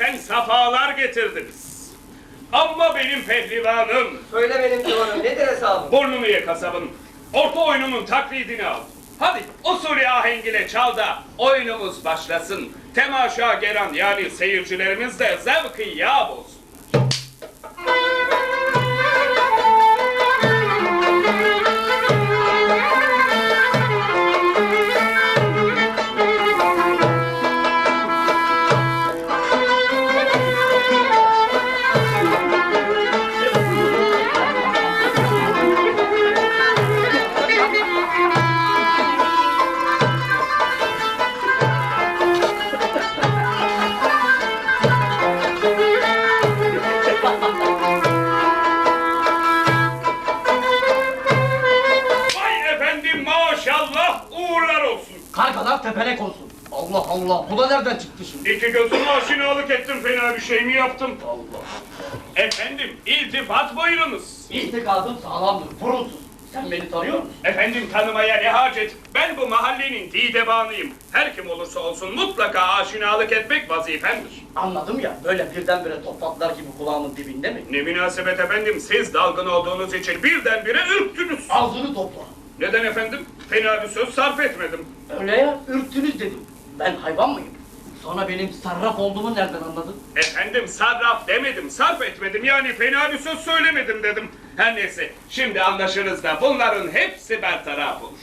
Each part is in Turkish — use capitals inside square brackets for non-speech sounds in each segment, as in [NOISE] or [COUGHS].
safalar getirdiniz. Ama benim pehlivanım, Söyle benim divanım nedir hesabım? burnunu ye kasabın. Orta oyununun taklidini al. Hadi usulü ahengiyle çal da oyunumuz başlasın. Temaşa gelen yani seyircilerimiz de zevkı yağ bulsun. Tepelek olsun. Allah Allah. Bu da nereden çıktı şimdi? İki gözümü aşinalık ettim fena bir şey mi yaptım? Allah. Efendim iltifat buyurunuz. İtikadım sağlamdır. Burunsuz. Sen beni tanıyor musun? Efendim tanımaya ne hacet? Ben bu mahallenin didebanıyım. Her kim olursa olsun mutlaka aşinalık etmek vazifemdir. Anladım ya. Böyle birdenbire toplatlar gibi kulağımın dibinde mi? Ne münasebet efendim siz dalgın olduğunuz için birdenbire ürktünüz. Ağzını topla. Neden efendim? Fena bir söz sarf etmedim. Öyle ya. Ürktünüz dedim. Ben hayvan mıyım? Sonra benim sarraf olduğumu nereden anladın? Efendim sarraf demedim, sarf etmedim. Yani fena bir söz söylemedim dedim. Her neyse, şimdi anlaşırız da bunların hepsi bertaraf olur.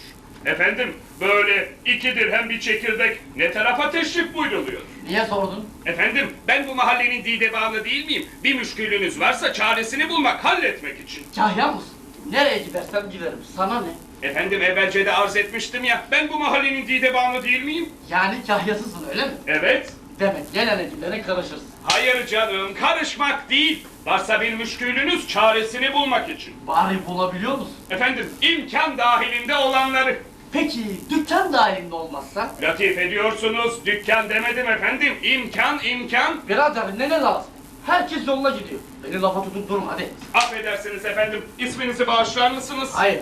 Efendim, böyle iki dirhem bir çekirdek ne tarafa teşrif buyruluyor? Niye sordun? Efendim, ben bu mahallenin didebanı değil miyim? Bir müşkülünüz varsa çaresini bulmak, halletmek için. Kahya mısın? Nereye gidersem giderim. Sana ne? Efendim, evvelce de arz etmiştim ya, ben bu mahallenin didebanı değil miyim? Yani kahyasısın öyle mi? Evet. Demek gelene gidene karışırsın. Hayır canım, karışmak değil. Varsa bir müşkülünüz çaresini bulmak için. Bari bulabiliyor musun? Efendim imkan dahilinde olanları. Peki dükkan dahilinde olmazsa? Latif ediyorsunuz, dükkan demedim efendim. İmkan, imkan. Birader ne ne lazım? Herkes yoluna gidiyor. Beni lafa tutup durma hadi. Affedersiniz efendim, isminizi bağışlar mısınız? Hayır.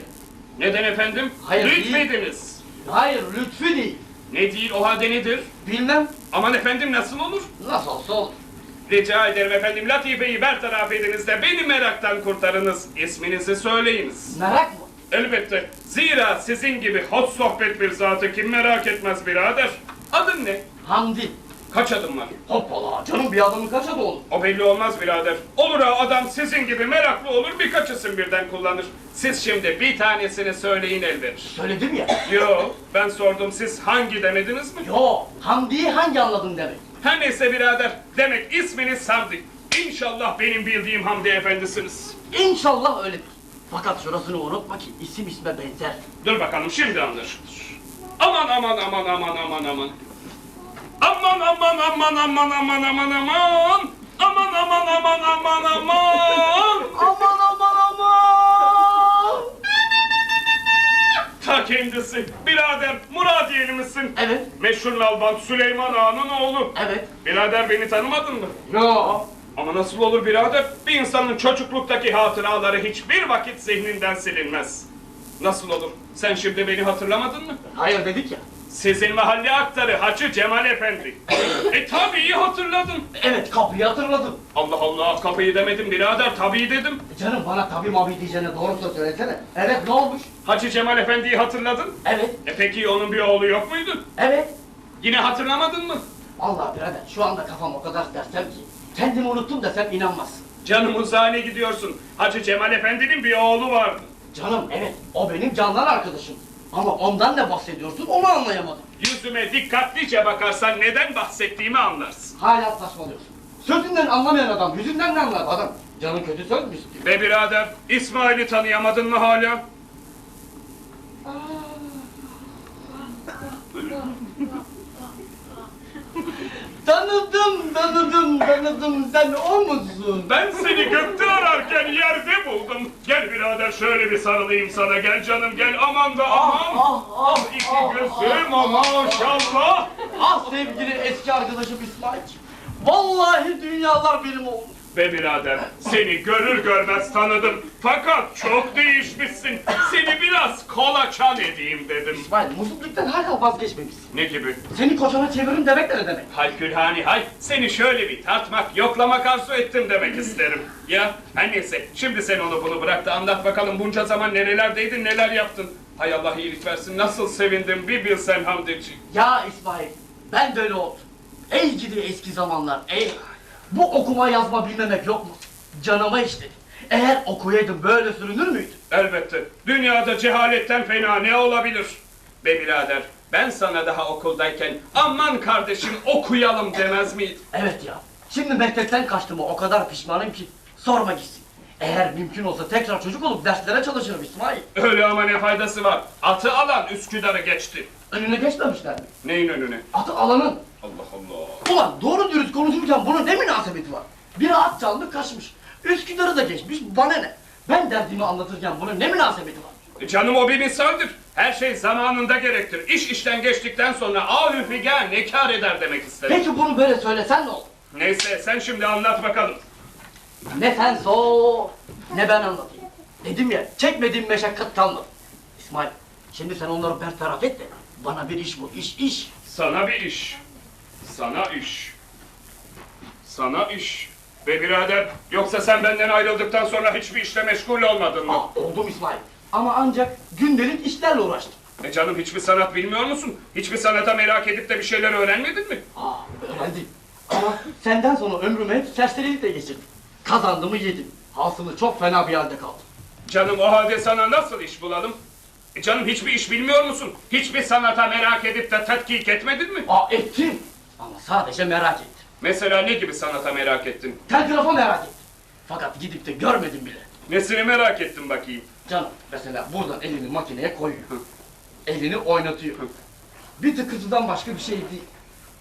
Neden efendim? Hayır. Lütfediniz. Hayır lütfü değil. Ne değil, o halde nedir? Bilmem. Aman efendim nasıl olur? Nasıl olsa olur. Rica ederim efendim, Latife'yi bertaraf ediniz de beni meraktan kurtarınız. İsminizi söyleyiniz. Merak mı? Elbette. Zira sizin gibi hoş sohbet bir zatı kim merak etmez birader. Adın ne? Hamdi. Kaç adım var? Hoppala canım bir adamın kaç adı olur? O belli olmaz birader. Olur ha adam sizin gibi meraklı olur birkaç isim birden kullanır. Siz şimdi bir tanesini söyleyin el verir. Söyledim ya. Yo ben sordum siz hangi demediniz mi? Yo Hamdi'yi hangi anladın demek. Her neyse birader demek isminiz Hamdi. İnşallah benim bildiğim Hamdi efendisiniz. İnşallah öyledir. Fakat şurasını unutma ki isim isme benzer. Dur bakalım şimdi anlaşılır. Aman aman aman aman aman aman. Aman aman aman aman aman aman aman. Aman aman aman aman aman. Aman aman aman. Ta kendisi. Birader Muradiyeli misin? Evet. Meşhur Nalban Süleyman Ağa'nın oğlu. Evet. Birader beni tanımadın mı? Yo. Ama nasıl olur birader? Bir insanın çocukluktaki hatıraları hiçbir vakit zihninden silinmez. Nasıl olur? Sen şimdi beni hatırlamadın mı? Hayır dedik ya. Sizin mahalle aktarı Hacı Cemal Efendi. [COUGHS] e tabii hatırladın. Evet kapıyı hatırladım. Allah Allah kapıyı demedim birader tabii dedim. E Canım bana tabi mabi diyeceğine doğru söz söylesene. Evet ne olmuş? Hacı Cemal Efendi'yi hatırladın. Evet. E peki onun bir oğlu yok muydu? Evet. Yine hatırlamadın mı? Allah birader şu anda kafam o kadar dersem ki. Kendimi unuttum desem inanmazsın. Canım uzağına gidiyorsun. Hacı Cemal Efendi'nin bir oğlu vardı. Canım evet o benim candan arkadaşım. Ama ondan ne bahsediyorsun onu anlayamadım. Yüzüme dikkatlice bakarsan neden bahsettiğimi anlarsın. Hala saçmalıyorsun. Sözünden anlamayan adam yüzünden ne anlar adam? Canın kötü söz mü istiyor? Ve birader İsmail'i tanıyamadın mı hala? Tanıdım, tanıdım, tanıdım. Sen o musun? Ben seni gökte ararken yerde buldum. Gel birader şöyle bir sarılayım sana. Gel canım gel aman da aman. ah, ah, iki ah, gözüm ah, maşallah. Ah sevgili eski arkadaşım İsmail. Vallahi dünyalar benim oldu. Be birader, seni görür görmez tanıdım. Fakat çok değişmişsin. Biraz kolaçan edeyim dedim. İsmail mutluluktan hala vazgeçmemişsin. Ne gibi? Seni kocana çevirin demek de ne demek? Hay Külhani hay, seni şöyle bir tartmak, yoklamak arzu ettim demek isterim. Ya, her neyse, şimdi sen onu bunu bırak da anlat bakalım bunca zaman nerelerdeydin, neler yaptın. Hay Allah iyilik versin, nasıl sevindim bir bilsen Hamdici. Ya İsmail ben de öyle oldum. Ey gidi eski zamanlar ey. Bu okuma yazma bilmemek yok mu? Canıma işledi. Eğer okuyaydım böyle sürünür müydüm? Elbette, dünyada cehaletten fena ne olabilir? Be birader, ben sana daha okuldayken aman kardeşim okuyalım demez miydim? Evet ya. Şimdi mektepten kaçtığıma o kadar pişmanım ki sorma gitsin. Eğer mümkün olsa tekrar çocuk olup derslere çalışırım İsmail. Öyle ama ne faydası var? Atı alan Üsküdar'ı geçti. Önüne geçmemişler mi? Neyin önüne? Atı alanın. Allah Allah. Ulan doğru dürüst konuşurken bunun ne münasebeti var? Biri at çaldı kaçmış. Üsküdar'ı da geçmiş bana ne? Ben derdimi anlatırken bunun ne münasebeti var? E Canım o bir misaldir. Her şey zamanında gerektir. İş işten geçtikten sonra ahü figan ne kâr eder demek istedim. Peki bunu böyle söylesen ne olur? Neyse sen şimdi anlat bakalım. Ne sen sor, ne ben anlatayım. Dedim ya, çekmediğim meşakkat kalmadı. İsmail, şimdi sen onları bertaraf et de bana bir iş bul, iş, iş. Sana bir iş. Sana iş. Sana iş. Be birader yoksa sen benden ayrıldıktan sonra hiçbir işle meşgul olmadın mı? Ah, oldum İsmail. Ama ancak gündelik işlerle uğraştım. E canım hiçbir sanat bilmiyor musun? Hiçbir sanata merak edip de bir şeyler öğrenmedin mi? Ah, öğrendim. Ama senden sonra ömrümü hep serserilikle geçirdim. Kazandımı yedim. Hasılı çok fena bir halde kaldım. Canım o halde sana nasıl iş bulalım? E canım hiçbir iş bilmiyor musun? Hiçbir sanata merak edip de tetkik etmedin mi? Ah, ettim. Ama sadece merak ettim. Mesela ne gibi sanata merak ettin? Telgrafa merak ettim. Fakat gidip de görmedim bile. Nesini merak ettin bakayım? Canım mesela buradan elini makineye koyuyor. Elini oynatıyor. Bir tıkırtıdan başka bir şey değil.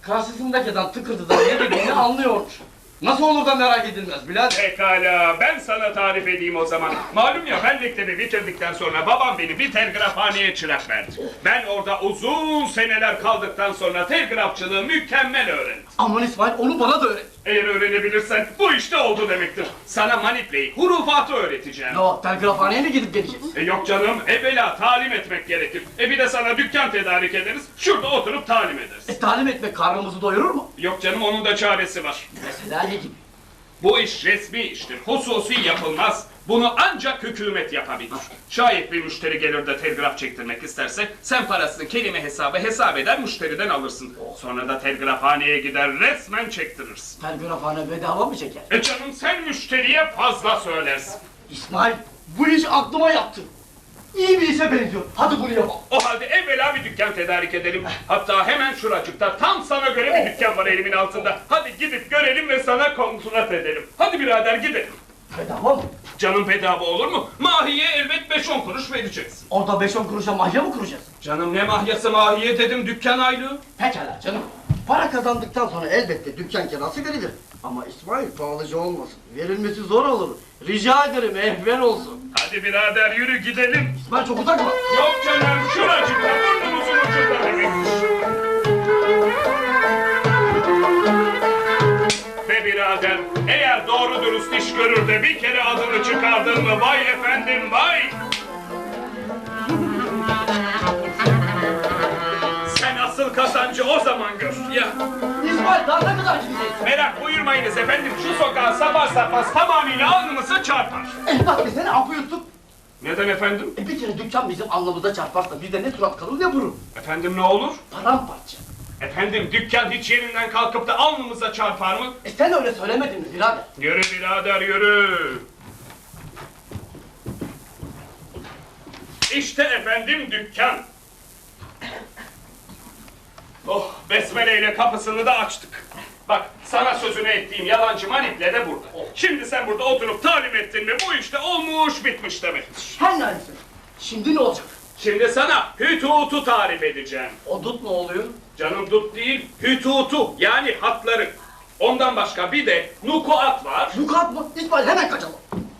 Karşısındaki adam tıkırtıdan ne dediğini [LAUGHS] anlıyormuş. Nasıl olur da merak edilmez birader. Pekala ben sana tarif edeyim o zaman. Malum ya ben mektebi bitirdikten sonra babam beni bir telgrafhaneye çırak verdi. Ben orada uzun seneler kaldıktan sonra telgrafçılığı mükemmel öğrendim. Aman İsmail onu bana da öğret. Eğer öğrenebilirsen bu işte oldu demektir. Sana manipleyi, hurufatı öğreteceğim. No, telgrafhaneye mi gidip geleceğiz? E yok canım, evvela talim etmek gerekir. E bir de sana dükkan tedarik ederiz, şurada oturup talim ederiz. E talim etmek karnımızı doyurur mu? Yok canım, onun da çaresi var. Mesela ne gibi? Bu iş resmi iştir, hususi yapılmaz. Bunu ancak hükümet yapabilir. Şayet bir müşteri gelir de telgraf çektirmek isterse, sen parasını kelime hesabı hesap eder, müşteriden alırsın. Sonra da telgrafhaneye gider, resmen çektirirsin. Telgrafhane bedava mı çeker? E canım sen müşteriye fazla söylersin. İsmail bu iş aklıma yattı. İyi bir işe benziyor. Hadi bunu yapalım. O halde evvela bir dükkan tedarik edelim. Hatta hemen şuracıkta tam sana göre bir dükkan var elimin altında. Hadi gidip görelim ve sana kontrat edelim. Hadi birader gidelim. Bedava mı? Canım bedava olur mu? Mahiye elbet 5-10 kuruş vereceksin. Orada 5-10 kuruşa mahya mı kuracağız? Canım ne mahyası mahiye dedim dükkan aylığı. Pekala canım. Para kazandıktan sonra elbette dükkan kirası verilir. Ama İsmail pahalıca olmasın. Verilmesi zor olur. Rica ederim ehven olsun. Hadi birader yürü gidelim. İsmail çok uzak mı? Yok canım şuracıkta burnumuzun ucunda demekmiş. Be birader eğer doğru dürüst iş görür de bir kere adını çıkardın mı vay efendim vay. Sen asıl kazancı o zaman gör ya. İsmail daha ne kadar gideceksin? Merak buyurmayınız efendim şu sokağa sapar sapmaz tamamıyla alnımıza çarpar. Eh bak desene apı yuttuk. Neden efendim? E bir kere dükkan bizim alnımıza çarparsa bizde ne surat kalır ne burun. Efendim ne olur? Paramparça. Efendim dükkan hiç yerinden kalkıp da alnımıza çarpar mı? E sen öyle söylemedin mi birader? Yürü birader yürü. İşte efendim dükkan. Oh besmele ile kapısını da açtık. Bak sana sözünü ettiğim yalancı maniple de burada. Şimdi sen burada oturup talim ettin mi bu işte olmuş bitmiş demektir. Her neyse. Şimdi ne olacak? Şimdi sana hütutu tarif edeceğim. O dut ne oluyor? Canım dut değil hütutu yani hatları. Ondan başka bir de nukuat var. Lukat mı? İsmail hemen kaçalım.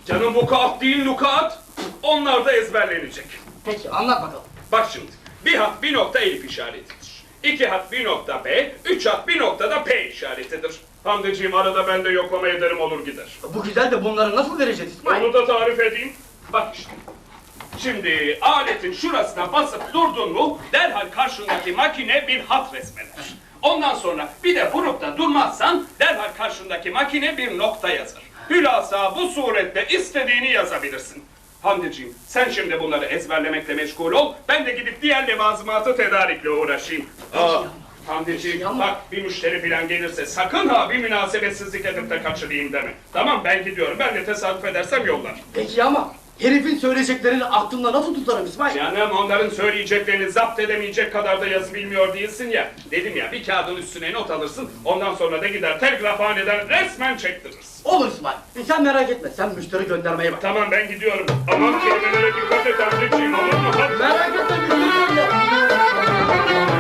Canım vukuat değil nukuat. Onlar da ezberlenecek. Peki anlat bakalım. Bak şimdi. Bir hat bir nokta elif işaretidir. İki hat bir nokta B, üç hat bir noktada P işaretidir. Hamdiciğim arada ben de yoklama ederim olur gider. Bu güzel de bunları nasıl vereceğiz İsmail? Onu da tarif edeyim. Bak işte. Şimdi aletin şurasına basıp durdun mu derhal karşındaki makine bir hat resmeder. Ondan sonra bir de vurup da durmazsan derhal karşındaki makine bir nokta yazar. Hülasa bu surette istediğini yazabilirsin. Hamdiciğim sen şimdi bunları ezberlemekle meşgul ol. Ben de gidip diğer levazımatı tedarikle uğraşayım. Aa, Hamdiciğim ama- bak bir müşteri falan gelirse sakın ha bir münasebetsizlik edip de kaçırayım deme. Tamam ben gidiyorum. Ben de tesadüf edersem yollar. Peki ama herifin söyleyeceklerini aklımda nasıl tutarım İsmail? Canım onların söyleyeceklerini zapt edemeyecek kadar da yazı bilmiyor değilsin ya. Dedim ya bir kağıdın üstüne not alırsın. Ondan sonra da gider telgrafhaneden resmen çektiririz. Olur İsmail. E sen merak etme. Sen müşteri göndermeye bak. Tamam ben gidiyorum. Aman kelimelere dikkat et anneciğim olur mu? Hadi. Merak etme müşteri gönder.